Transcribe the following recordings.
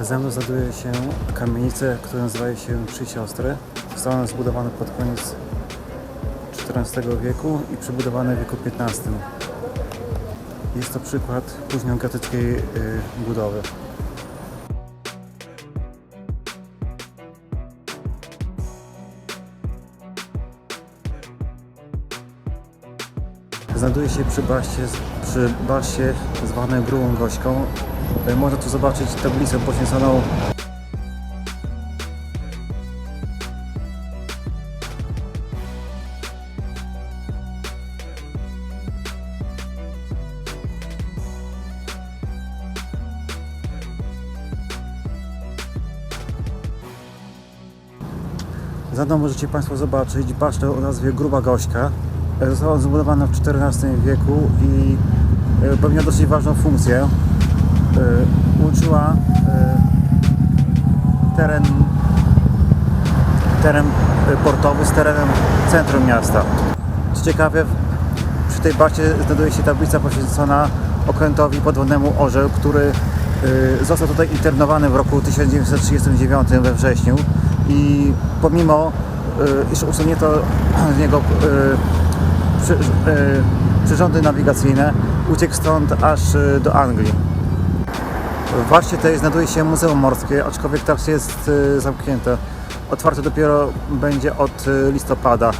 Ze mną znajduje się kamienica, która nazywa się Trzy Siostry. Została zbudowana pod koniec XIV wieku i przebudowana w wieku XV. Jest to przykład późnogotyckiej y, budowy. Znajduje się przy baście, przy baście zwanej Bryłą Gośką. Y, Można tu zobaczyć tablicę poświęconą Za możecie Państwo zobaczyć basztę o nazwie Gruba Gośka. E, Została zbudowana w XIV wieku i e, pełniła dosyć ważną funkcję. E, Łączyła e, teren, teren e, portowy z terenem centrum miasta. Co ciekawe, przy tej baście znajduje się tablica poświęcona okrętowi podwodnemu Orzeł, który został tutaj internowany w roku 1939 we wrześniu i pomimo iż usunięto z niego przyrządy nawigacyjne, uciekł stąd aż y, do Anglii. W baście tej znajduje się Muzeum Morskie, aczkolwiek teraz jest y, zamknięte. Otwarte dopiero będzie od listopada.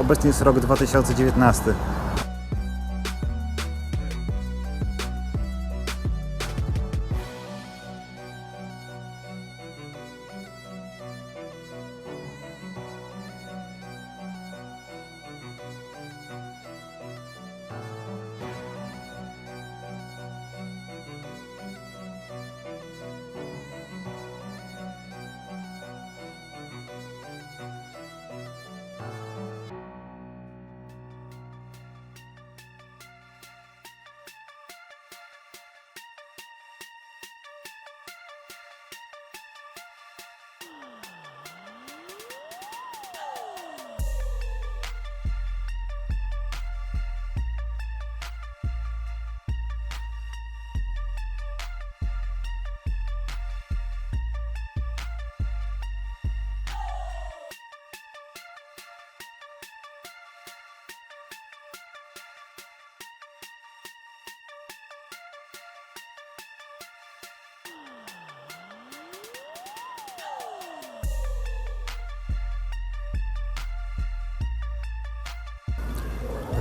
Obecnie jest rok 2019.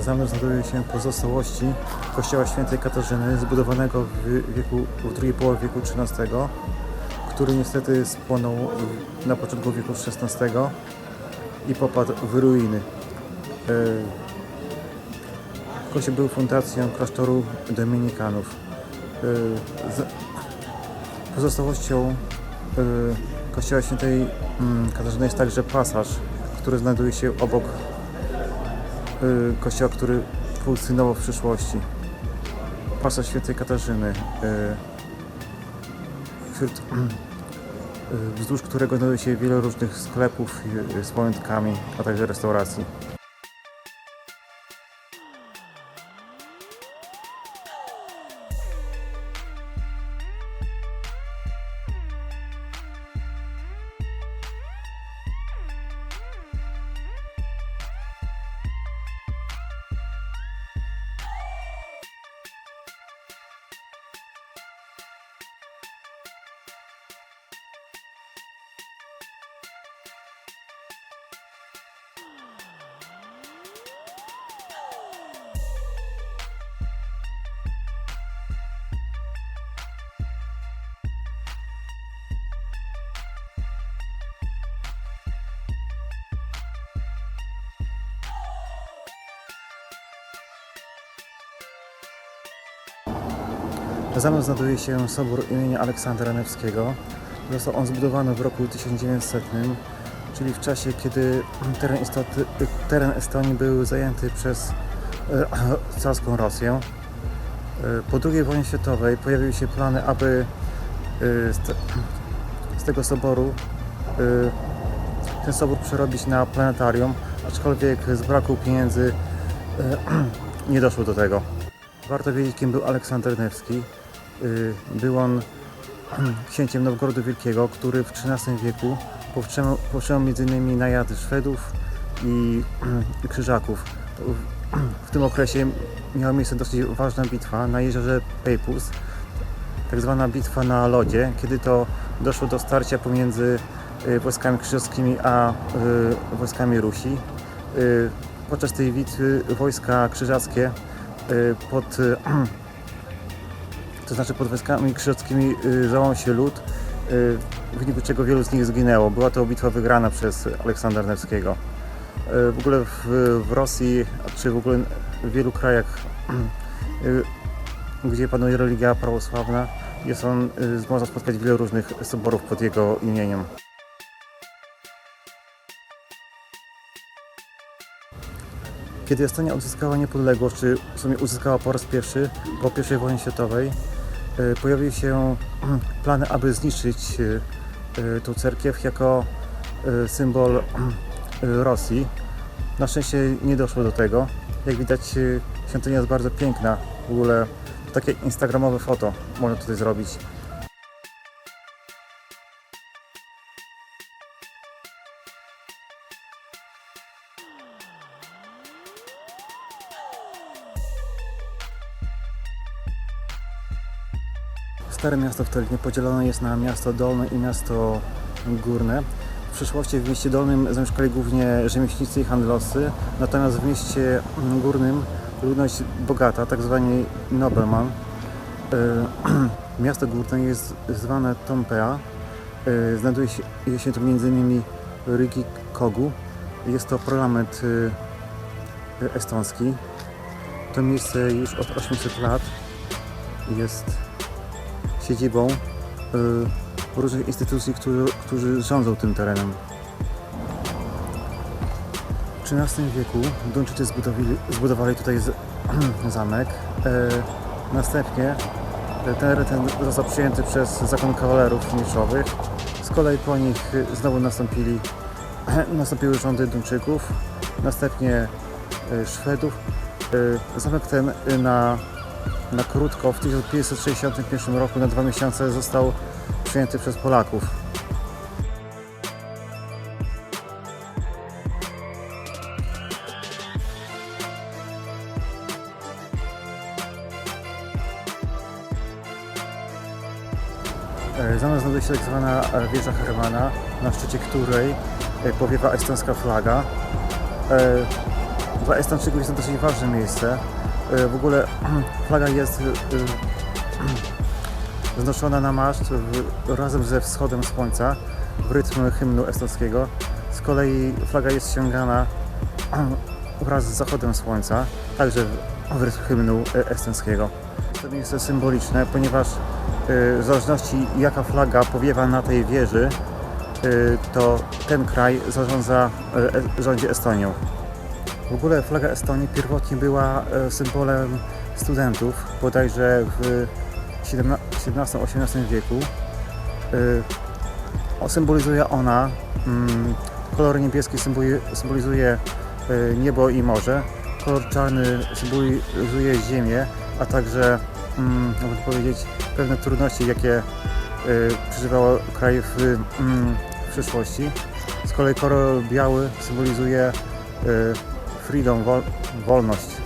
Za mną znajduje się pozostałości kościoła świętej Katarzyny, zbudowanego w, wieku, w drugiej połowie wieku XIII, który niestety spłonął na początku wieku XVI i popadł w ruiny. E, Kościół był fundacją klasztoru dominikanów. E, Pozostałością e, kościoła świętej mm, Katarzyny jest także pasaż, który znajduje się obok kościoła, który funkcjonował w przyszłości. Pasaż Świętej Katarzyny, y, wśród, y, wzdłuż którego znajduje się wiele różnych sklepów y, z pamiątkami, a także restauracji. Za znajduje się sobór imienia Aleksandra Nevskiego. Został on zbudowany w roku 1900, czyli w czasie, kiedy teren, istoty, teren Estonii był zajęty przez e, carską Rosję. E, Po II wojnie światowej pojawiły się plany, aby e, z, te, z tego soboru e, ten sobór przerobić na planetarium, aczkolwiek z braku pieniędzy nie doszło do tego. Warto wiedzieć, kim był Aleksander Nevski. Y, Był on księciem Nowgorodu Wielkiego, który w XIII wieku powstrzymał, m.in. najazdy Szwedów i, i Krzyżaków. W- W tym okresie miała miejsce dosyć ważna bitwa na jeziorze Peipus, tak zwana bitwa na lodzie, kiedy to doszło do starcia pomiędzy y, wojskami krzyżowskimi a y, wojskami Rusi. Podczas tej bitwy wojska krzyżackie pod, to znaczy pod wojskami krzyżowskimi y, załamał się lud, y, w wyniku czego wielu z nich zginęło. Była to bitwa wygrana przez Aleksandra Nevskiego. Y, W ogóle w, w Rosji, czy w ogóle w wielu krajach gdzie panuje religia prawosławna. Jest on, można spotkać wiele różnych soborów pod jego imieniem. Kiedy Estonia uzyskała niepodległość, czy w sumie uzyskała po raz pierwszy po I wojnie światowej, pojawiły się plany, aby zniszczyć y, y, tą cerkiew jako symbol Rosji. Na szczęście nie doszło do tego. Jak widać, świątynia jest bardzo piękna. W ogóle takie instagramowe foto można tutaj zrobić. Stare miasto w Telinie podzielone jest na miasto dolne i miasto górne. W przeszłości w mieście dolnym zamieszkali głównie rzemieślnicy i handlowcy, natomiast w mieście górnym ludność bogata, tak zwani nobleman. E, Miasto górne jest zwane Tompea. E, Znajduje się, tu m.in. Rygi Kogu. Jest to parlament e, estoński. To miejsce już od 800 lat jest siedzibą y, różnych instytucji, którzy, którzy rządzą tym terenem. W XIII wieku Duńczycy zbudowali, zbudowali tutaj z, zamek. E, następnie ten teren ten został przyjęty przez zakon kawalerów mieczowych. Z kolei po nich y, znowu nastąpili, nastąpiły rządy Duńczyków, następnie Szwedów. Zamek ten na na krótko w 1561 roku na dwa miesiące został przyjęty przez Polaków. E, Za mną znajduje się tak zwana e, wieża Hermana, na szczycie której e, powiewa estońska flaga. Dla Estończyków jest to dosyć ważne miejsce. E, W ogóle flaga jest e, wznoszona na maszt razem ze wschodem słońca w rytm hymnu estońskiego. Z kolei flaga jest ściągana wraz z zachodem słońca, także w, rytm hymnu e, estońskiego. To miejsce symboliczne, ponieważ e, w zależności jaka flaga powiewa na tej wieży, e, to ten kraj zarządza, e, e, rządzi Estonią. W ogóle flaga Estonii pierwotnie była e, symbolem studentów, bodajże w XVII-XVIII wieku. E, Symbolizuje ona, mm, kolor niebieski symboli- symbolizuje e, niebo i morze, kolor czarny symbolizuje ziemię, a także, mm, można powiedzieć, pewne trudności, jakie e, przeżywał kraj w, mm, w przyszłości. Z kolei kolor biały symbolizuje freedom, wol, wolność.